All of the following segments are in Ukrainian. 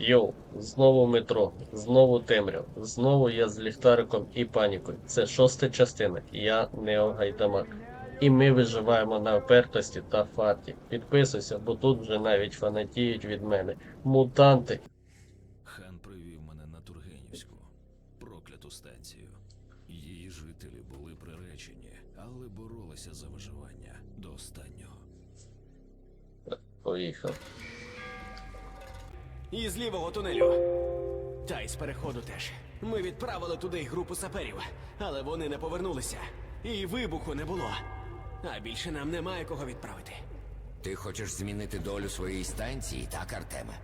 Йоу, знову метро, знову темряв, знову я з ліхтариком і панікою. Це шоста частина, я Нео Гайдамак. І ми виживаємо на опертості та фарті. Підписуйся, бо тут вже навіть фанатіють від мене. Мутанти. Хан привів мене на Тургенівську, прокляту станцію. Її жителі були приречені, але боролися за виживання до останнього. Поїхав. І з лівого тунелю. Та й з переходу теж. Ми відправили туди групу саперів, але вони не повернулися. І вибуху не було. А більше нам немає кого відправити. Ти хочеш змінити долю своєї станції, так, Артеме?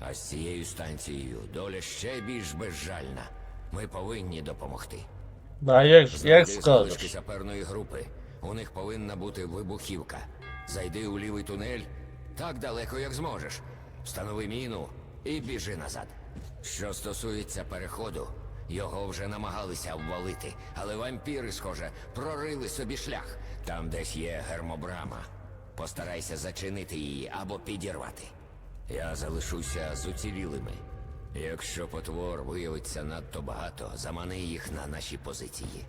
А з цією станцією доля ще більш безжальна. Ми повинні допомогти. А як, як скажеш? саперної групи. У них повинна бути вибухівка. Зайди у лівий тунель так далеко, як зможеш. Встанови міну і біжи назад. Що стосується переходу, його вже намагалися обвалити, але вампіри, схоже, прорили собі шлях. Там десь є гермобрама. Постарайся зачинити її або підірвати. Я залишуся з уцілілими. Якщо потвор виявиться надто багато, замани їх на наші позиції.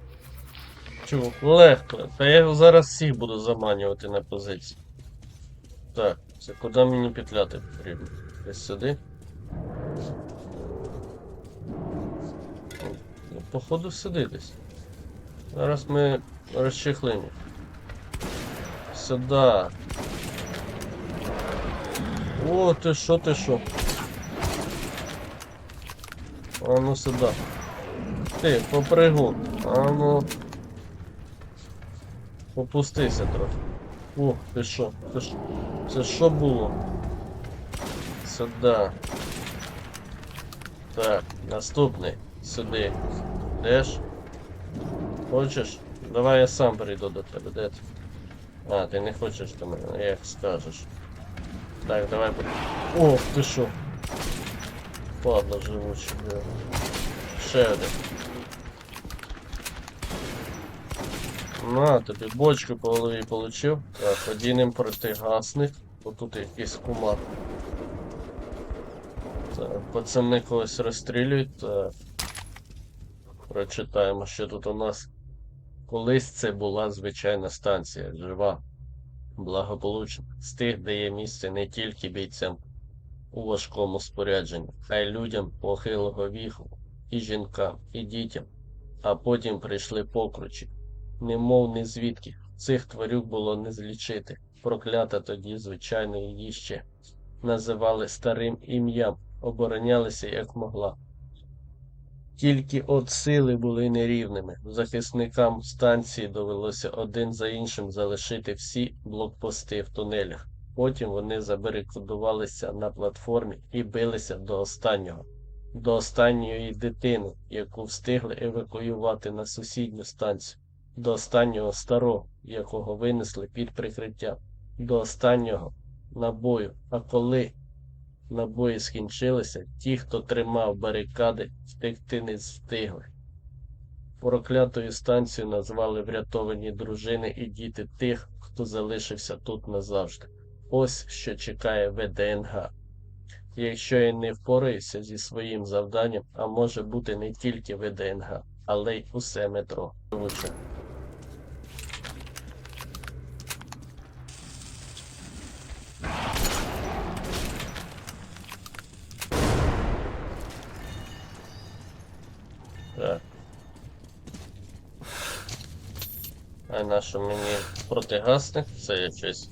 Чу, легко. Та я його зараз всіх буду заманювати на позиції. Так, це куди мені петляти потрібно? Десь сюди. Ну, походу сюди десь. Зараз ми розчехлимо. Сюди. О, ти що, ти що? А ну сюди. Ти, попригун. А ну. Попустися трохи. О, ти що? Це що було? Сюди. Так, наступний. Сюди. Йдеш? Хочеш? Давай я сам прийду до тебе, де ти? А, ти не хочеш до мене, як скажеш. Так, давай. О, ти що? Падла живучий, бля. Ще один. На, тобі бочку по голові получив. Так, одінем протигасник. Бо тут якийсь кумар. Так, пацани когось розстрілюють. Прочитаємо, що тут у нас. Колись це була звичайна станція, жива, благополучна, з тих, де є місце не тільки бійцям у важкому спорядженні, а й людям похилого віку, і жінкам, і дітям. А потім прийшли покручі, немов не звідки. Цих тварюк було не злічити. Проклята тоді, звичайно, її ще називали старим ім'ям, оборонялися як могла. Тільки от сили були нерівними. Захисникам станції довелося один за іншим залишити всі блокпости в тунелях. Потім вони забарикадувалися на платформі і билися до останнього, до останньої дитини, яку встигли евакуювати на сусідню станцію, до останнього старого, якого винесли під прикриття, до останнього набою. А коли набої скінчилися, ті, хто тримав барикади, втекти не встигли. Проклятою станцію назвали врятовані дружини і діти тих, хто залишився тут назавжди. Ось що чекає ВДНГ. Якщо я не впораюся зі своїм завданням, а може бути не тільки ВДНГ, але й усе метро. А на що мені протигасник? Це я щось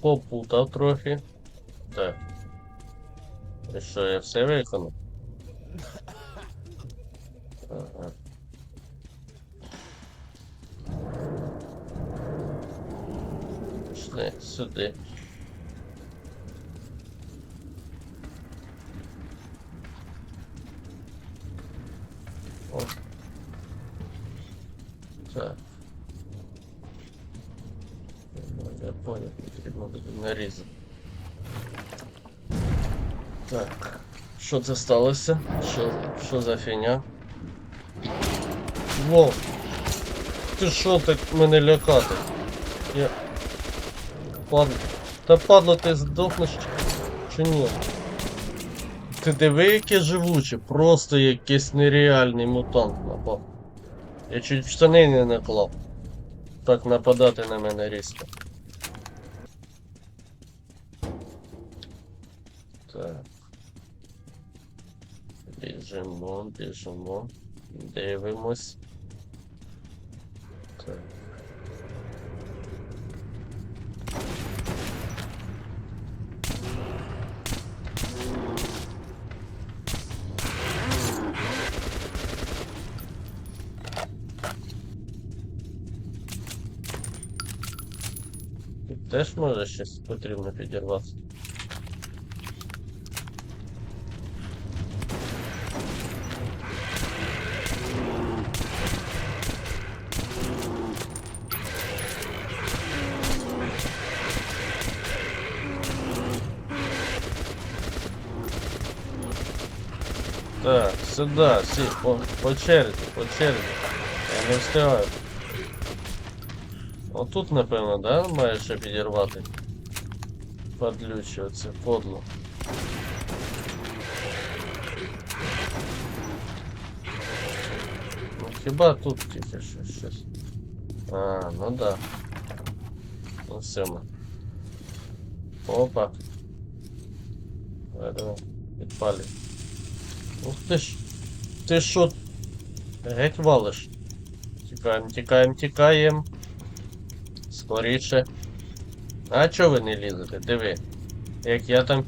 попутав трохи. Так. І що, я все виконав? Ага. Пішли сюди. О. Так. Ну, Я понял, потрібно буде нарізати. Так. Що це сталося? Що, за фігня? Во! Ти що так мене лякати? Я. Падло. Та падло, ти здохнеш чи ні? Ти диви, яке живуче, просто якийсь нереальний мутант напав. Я чуть в штани не наклав. Так нападати на мене різко. Біжимо, біжимо. Дивимось. Так. Тут теж може щось потрібно підірватися. сюда, всі, по, по черзі, по черзі. Я не встигаю. Отут, напевно, да, має ще підірвати. Подлюче оце, подло. Ну хіба тут тільки що щось. А, ну да. Ну все ми. Опа. Давай, давай. Підпалюй. Ух ти ж. Ти що? Геть валиш. Тікаємо, тікаємо, тікаємо. Скоріше. А чого ви не лізете? Диви. Як я там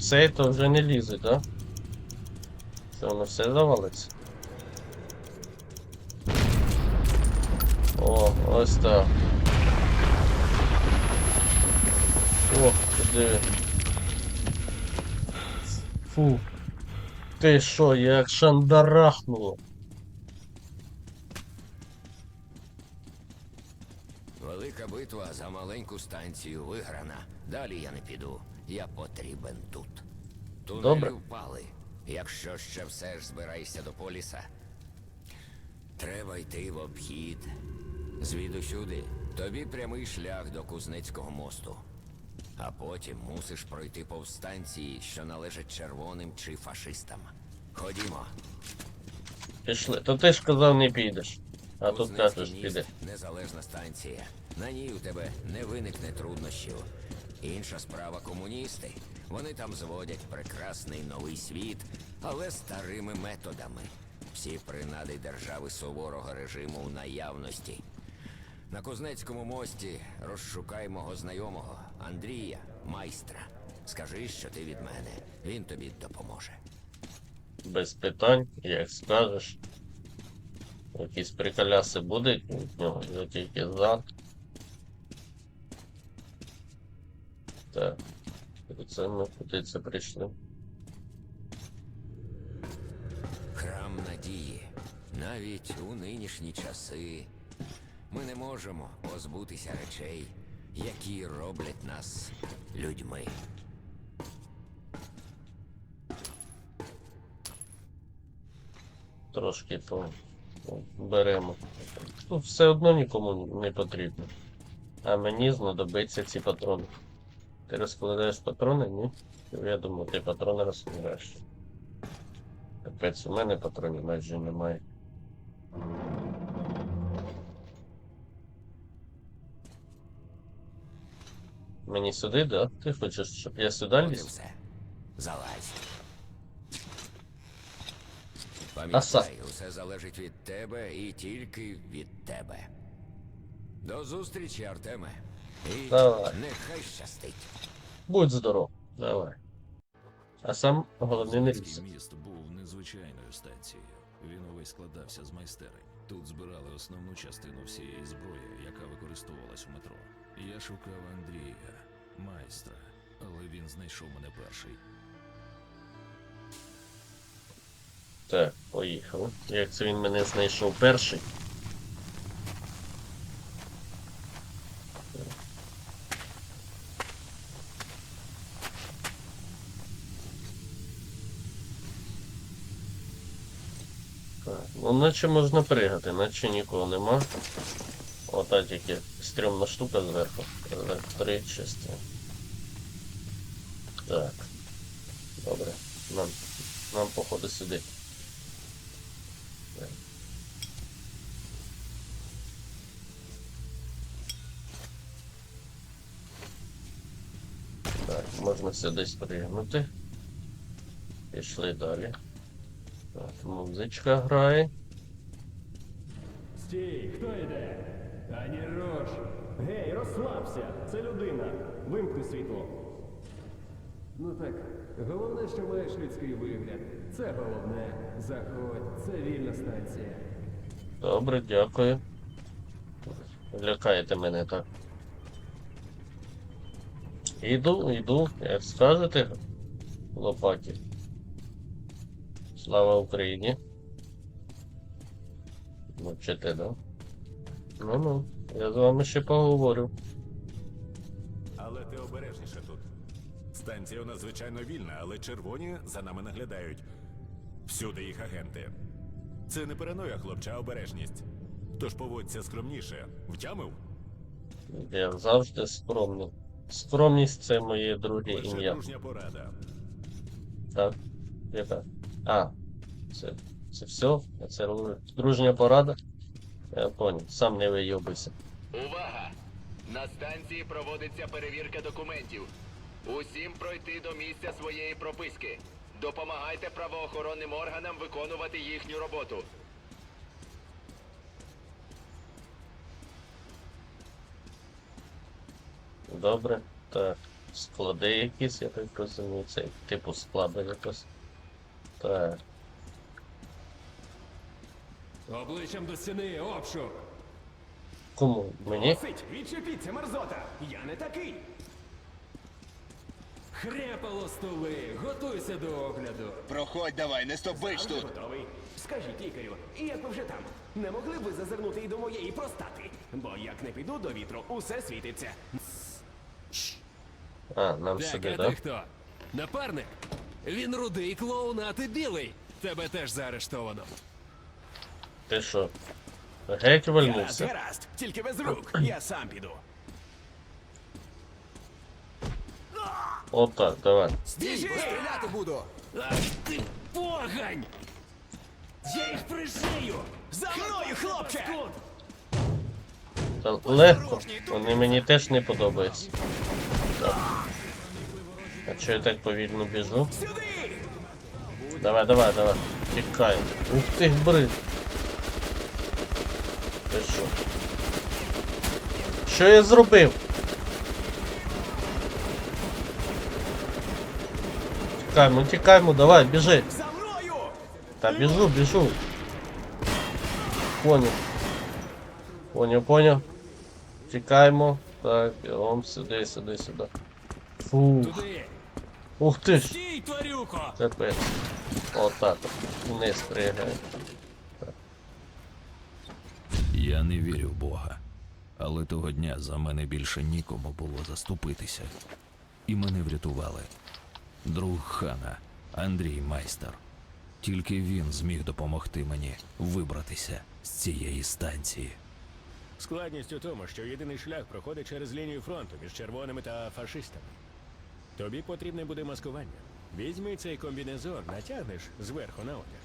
цей, то вже не лізе, да? Це воно все завалиться. О, ось так. Ти диви. Фу. Ти що, як шандарахнуло. Велика битва за маленьку станцію виграна. Далі я не піду. Я потрібен тут. Тунелі Добре. впали. Якщо ще все ж збираєшся до поліса, треба йти в обхід. Звідусюди тобі прямий шлях до Кузнецького мосту. А потім мусиш пройти повстанції, що належать червоним чи фашистам. Ходімо. Пішли. То ти ж казав не підеш. А тут кажеш піде. Незалежна станція. На ній у тебе не виникне труднощів. Інша справа комуністи. Вони там зводять прекрасний новий світ, але старими методами. Всі принади держави суворого режиму в наявності. На Кузнецькому мості розшукай мого знайомого Андрія, майстра. Скажи, що ти від мене. Він тобі допоможе. Без питань, як скажеш. Якісь приколяси будуть від нього, я тільки за. Так. Це ми куди це прийшли. Храм надії. Навіть у нинішні часи ми не можемо позбутися речей, які роблять нас людьми. Трошки по- беремо. Тут все одно нікому не потрібно. А мені знадобиться ці патрони. Ти розкладаєш патрони? Ні? Я думаю, ти патрони розкладаєш. Капець, у мене патронів майже немає. Мені сюди, да? Ти хочеш, щоб я сюди ліз? все. Залазь. Пам'ятай, усе залежить від тебе і тільки від тебе. До зустрічі, Артеме. І Давай. нехай щастить. Будь здоров. Давай. А сам головне не ліз. Міст був незвичайною станцією. Він увесь складався з майстерень. Тут збирали основну частину всієї зброї, яка використовувалась у метро. Я шукав Андрія, майстра, але він знайшов мене перший. Так, поїхали. Як це він мене знайшов перший? Так, ну наче можна пригати, наче нікого нема. Ота тільки стрьомна штука зверху. Три частини. Так. Добре. Нам, нам походу сюди. Так. Можна сюди спригнути. Пішли далі. Так, музичка грає. Стій, хто йде? Ані рош. Гей, розслабся, це людина. Вимкни світло. Ну так, головне, що маєш людський вигляд. Це головне. Заходь, це вільна станція. Добре, дякую. Лякаєте мене так. Іду, іду, як скажете, лопаті. Слава Україні. Мовчите, да? Ну ну, я з вами ще поговорю. Але ти обережніше тут. Станція у нас звичайно вільна, але червоні за нами наглядають. Всюди їх агенти. Це не параноя, хлопче, а обережність. Тож поводься скромніше. Втямив? Я завжди скромний. Скромність це моє друге ім'я. дружня порада. Так? Яка? А, це, це все? Це дружня порада? Я понял, сам не вийобуйся. Увага! На станції проводиться перевірка документів. Усім пройти до місця своєї прописки. Допомагайте правоохоронним органам виконувати їхню роботу. Добре, так. Склади якісь, я так розумію, це типу складу якось. Так. Обличчям до стіни, обшук. Кому? Мені? Досить, відчепіться, мерзота! Я не такий! Хряпало столи, готуйся до огляду. Проходь давай, не стопиш Ви готовий? Скажіть лікарю, як ви вже там? Не могли б ви зазирнути і до моєї простати? Бо як не піду до вітру, усе світиться. А, нам Так, сюди, да? хто? Напарник? Він рудий клоун, а ти білий. Тебе теж заарештовано. Ти що? Геть вальнувся? гаразд, тільки без рук. Я сам піду. Отак, давай. Стій, бо стріляти буду! Ах ти погань! Я їх пришию! За мною, хлопче! Та легко. Вони мені теж не подобаються. Так. А чого я так повільно біжу? Сюди! Давай, давай, давай. Тікай. Ух ти, брид. Ти що? Що я зробив? Тікаємо, тікаємо, давай, біжи. Та біжу, біжу. Поняв. Поняв, поняв. Тікаємо. Так, бігом сюди, сюди, сюди. Фух. Ух ти ж. Капець. Отак. от. Вниз пригає. Я не вірю в Бога. Але того дня за мене більше нікому було заступитися. І мене врятували. Друг хана Андрій Майстер. Тільки він зміг допомогти мені вибратися з цієї станції. Складність у тому, що єдиний шлях проходить через лінію фронту між червоними та фашистами. Тобі потрібне буде маскування. Візьми цей комбінезон, натягнеш зверху на одяг.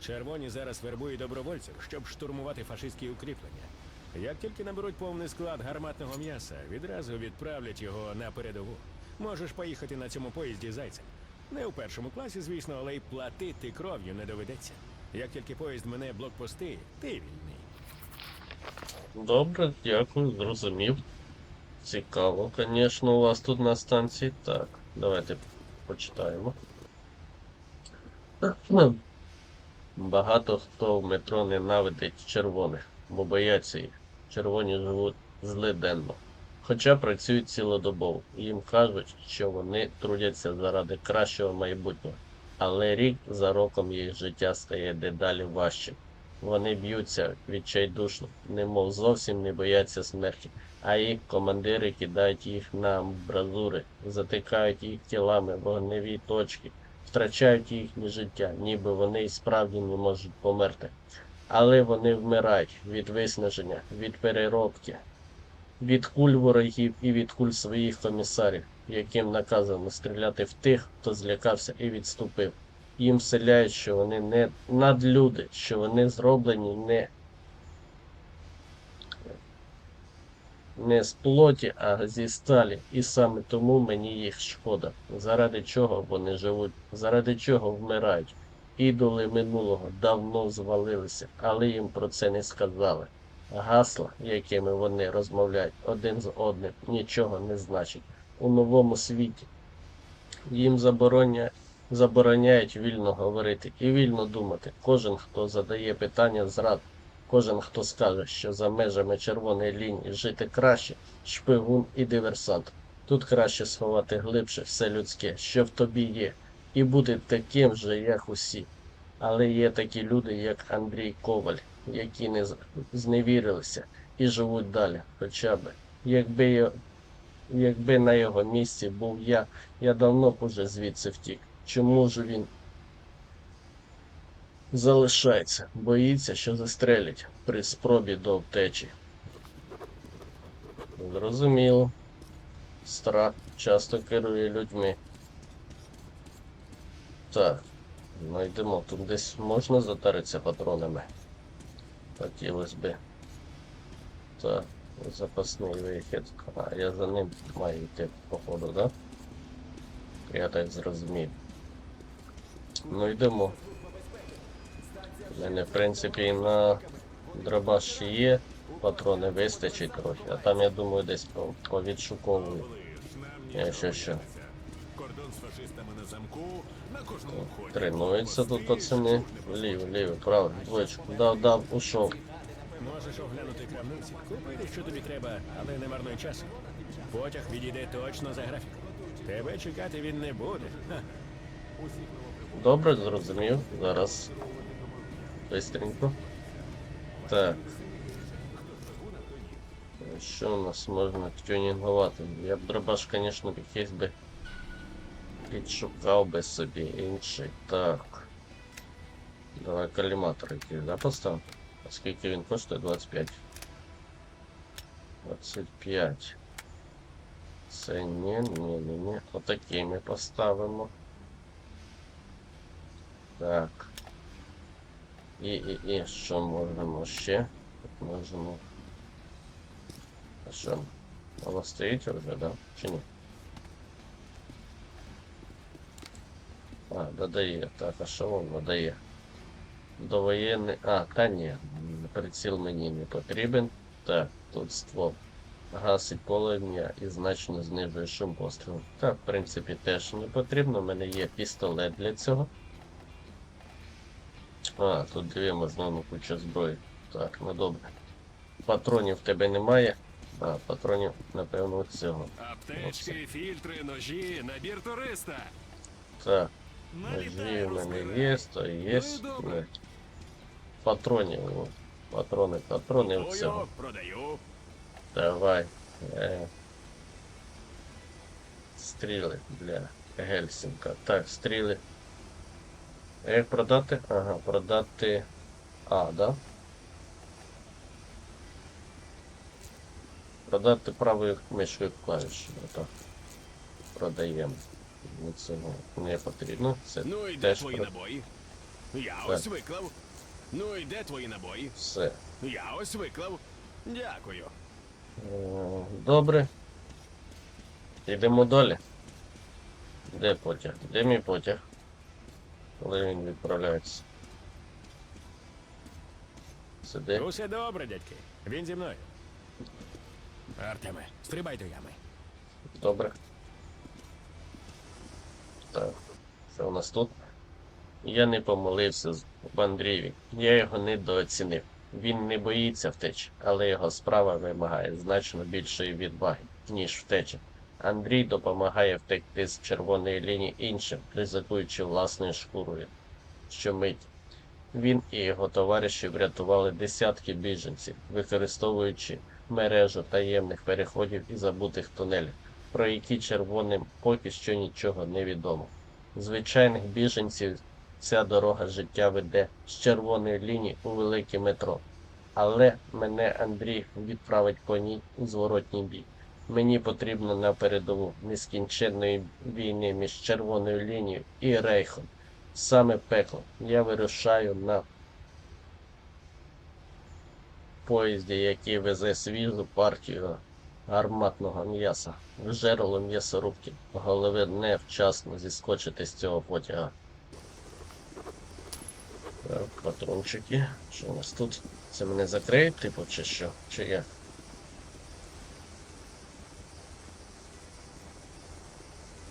Червоні зараз вербують добровольців, щоб штурмувати фашистські укріплення. Як тільки наберуть повний склад гарматного м'яса, відразу відправлять його на передову. Можеш поїхати на цьому поїзді зайцем. Не у першому класі, звісно, але й платити кров'ю не доведеться. Як тільки поїзд мене блокпости, ти вільний. Добре, дякую, зрозумів. Цікаво, звісно, у вас тут на станції. Так, давайте почитаємо. Багато хто в метро ненавидить червоних, бо бояться їх. Червоні живуть злиденно. Хоча працюють цілодобово. Їм кажуть, що вони трудяться заради кращого майбутнього. Але рік за роком їх життя стає дедалі важчим. Вони б'ються відчайдушно, немов зовсім не бояться смерті, а їх командири кидають їх на амбразури, затикають їх тілами вогневі точки, втрачають їхнє життя, ніби вони й справді не можуть померти. Але вони вмирають від виснаження, від переробки, від куль ворогів і від куль своїх комісарів. яким наказано стріляти в тих, хто злякався і відступив. Їм вселяють, що вони не надлюди, що вони зроблені не, не з плоті, а зі сталі. І саме тому мені їх шкода. Заради чого вони живуть, заради чого вмирають. Ідоли минулого давно звалилися, але їм про це не сказали. Гасла, якими вони розмовляють один з одним, нічого не значить. У новому світі їм забороня... забороняють вільно говорити і вільно думати. Кожен, хто задає питання зрад, кожен, хто скаже, що за межами червоної лінії жити краще, шпигун і диверсант. Тут краще сховати глибше все людське, що в тобі є, і бути таким же, як усі. Але є такі люди, як Андрій Коваль, які не зневірилися і живуть далі. Хоча б, якби, якби на його місці був я, я давно б уже звідси втік. Чому ж він залишається? Боїться, що застрелять при спробі до втечі. Зрозуміло. Страх часто керує людьми. Так. Ну йдемо, тут десь можна затаритися патронами. Хотілося би. Так, запасний вихід. А, я за ним маю йти, походу, да? Я так зрозумів. Ну йдемо. У мене, в принципі, і на дробаш є. Патрони вистачить трохи, а там, я думаю, десь по- повідшуковую. Якщо що. Кордон з фашистами на замку на кожному вході. Тренуються тут пацани. Вліво, ліво, право, двоєчку. Дав, дав, ушов. Можеш оглянути крамниці, купити, що тобі треба, але не марнуй часу. Потяг відійде точно за графіком. Тебе чекати він не буде. Ха. Добре, зрозумів. Зараз. Бистренько. Так. Що у нас можна тюнінгувати? Я б дробаш, звісно, якийсь би підшукав би собі інший. Так. Давай каліматор якийсь, да, постав? А скільки він коштує? 25. 25. Це ні, ні, ні, ні. Отакий ми поставимо. Так. І, і, і, що можемо ще? Можемо. А що? Воно стоїть вже, да? Чи ні? А, додає. Так, а що воно додає? Довоєнний. А, та ні. Приціл мені не потрібен. Так, тут ствол. Гасить полум'я і значно знижує шум пострілу. Так, в принципі, теж не потрібно. У мене є пістолет для цього. А, тут дві можна ну, куча зброї. Так, ну добре. Патронів в тебе немає. А, патронів, напевно, цього. Аптечки, фільтри, ножі, набір туриста. Так, ножі в мене є, то є. Ну і добре. Не. Патронів. о. Патрони, патрони в цього. Ою, продаю. Давай. Е. Стріли для Гельсінка. Так, стріли. Як продати? Ага, продати. А, да? Продати правою мишкою клавіші. Отак. Продаємо. Ну, Цього не потрібно. Це Ну і де твої про- набої? Я Так. ось виклав. Ну і де твої набої? все. Я ось виклав. Дякую. Е, Добре. Йдемо далі. Де потяг? Де мій потяг? Коли він відправляється? Сюди. Усе добре, дядьки. Він зі мною. Артеме, стрибай до ями. Добре. Так. Що у нас тут? Я не помилився з- Андрієві. Я його недооцінив. Він не боїться втечі, але його справа вимагає значно більшої відваги, ніж втеча. Андрій допомагає втекти з червоної лінії іншим, ризикуючи власною шкурою. Щомить. Він і його товариші врятували десятки біженців, використовуючи мережу таємних переходів і забутих тунелів, про які червоним поки що нічого не відомо. Звичайних біженців ця дорога життя веде з червоної лінії у велике метро. Але мене Андрій відправить по ній у зворотній бік. Мені потрібно на передову нескінченної війни між червоною лінією і рейхом. Саме пекло. Я вирушаю на поїзді, який везе свіжу партію гарматного м'яса. Жерло м'ясорубки. Голови невчасно зіскочити з цього потяга. Патрончики. Що у нас тут? Це мене закриють, типу, чи що? Чи як?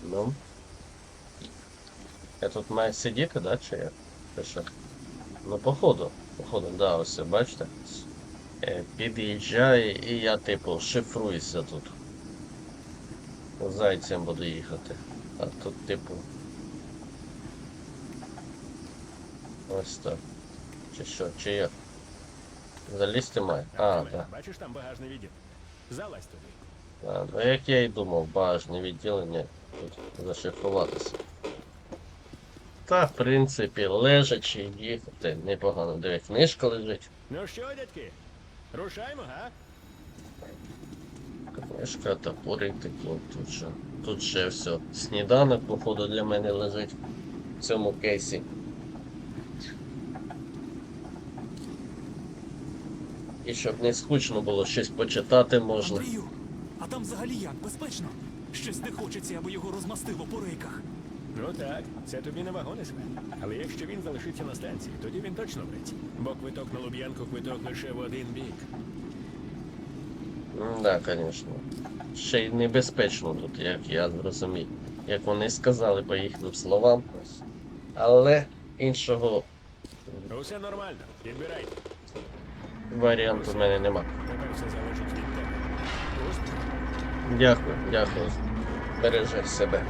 Ну. Я тут маю сидіти, да, чи як? Ну, походу. Походу, да, ось бачите. Е, Під'їжджає і я, типу, шифруюся тут. Зайцем буду їхати. А тут, типу. Ось так. Чи що, чи як? Залізти має? А, так. Бачиш там багажний відділ? Залазь туди. А, ну як я і думав, багажне відділення тут зашифруватися. Та, в принципі, лежачи їхати непогано. Диви, книжка лежить. Ну що, дядьки? Рушаймо, га? Книжка, топорик такий, тут ще, тут ще все. Сніданок, походу, для мене лежить в цьому кейсі. І щоб не скучно було, щось почитати можна. Андрію, а там взагалі як безпечно? Щось не хочеться, аби його розмастило по рейках. Ну так, це тобі не вагони све. Але якщо він залишиться на станції, тоді він точно врець. Бо квиток на Луб'янку квиток лише в один бік. Ну, да, звісно. Ще й небезпечно тут, як я зрозумів. Як вони сказали по їхнім словам. Але іншого Усе нормально, підбирайте. варіанту в мене нема. Дякую, дякую. Бережи себе.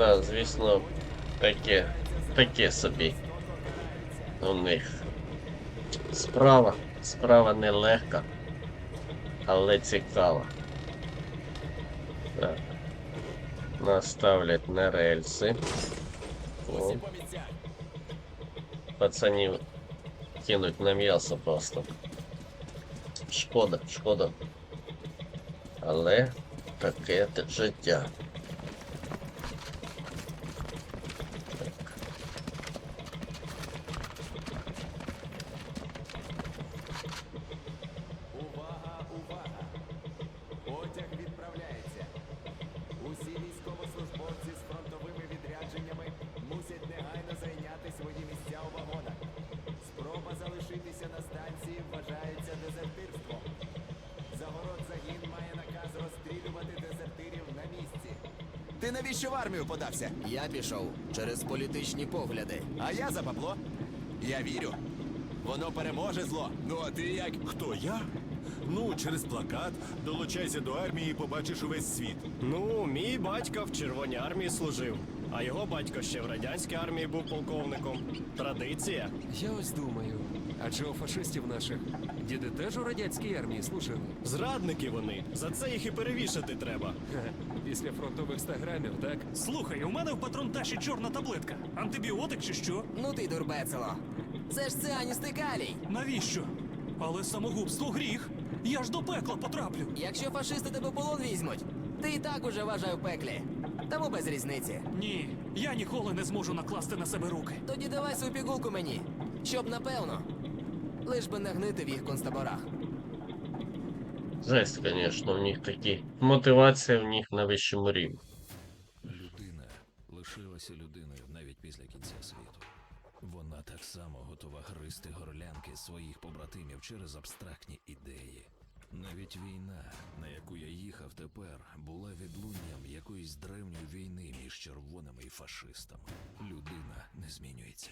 Да, звісно, таке, таке собі. У них. Справа. Справа нелегка, але цікава. Так. Нас ставлять на рельси. О. Пацанів кинуть на м'ясо просто. Шкода, шкода. Але таке життя. Ти навіщо в армію подався? Я пішов через політичні погляди. А я за бабло. Я вірю. Воно переможе зло. Ну а ти як? Хто я? Ну, через плакат долучайся до армії і побачиш увесь світ. Ну, мій батько в Червоній армії служив, а його батько ще в радянській армії був полковником. Традиція. Я ось думаю, адже у фашистів наших діди теж у радянській армії служили. Зрадники вони. За це їх і перевішати треба. Ха, Після фронтових 100 грамів, так? Слухай, у мене в патронташі чорна таблетка. Антибіотик чи що? Ну ти дурбецело. Це ж цианістий калій. Навіщо? Але самогубство гріх. Я ж до пекла потраплю. Якщо фашисти тебе полон візьмуть, ти і так уже вважай в пеклі. Тому без різниці. Ні, я ніколи не зможу накласти на себе руки. Тоді давай свою пігулку мені. Щоб напевно. Лиш би не гнити в їх концтаборах. Жесть, звісно, в них такі. Мотивація в них на вищому рівні. Людина лишилася людиною навіть після кінця світу. Вона так само готова гризти горлянки своїх побратимів через абстрактні ідеї. Навіть війна, на яку я їхав тепер, була відлунням якоїсь древньої війни між червоними і фашистами. Людина не змінюється.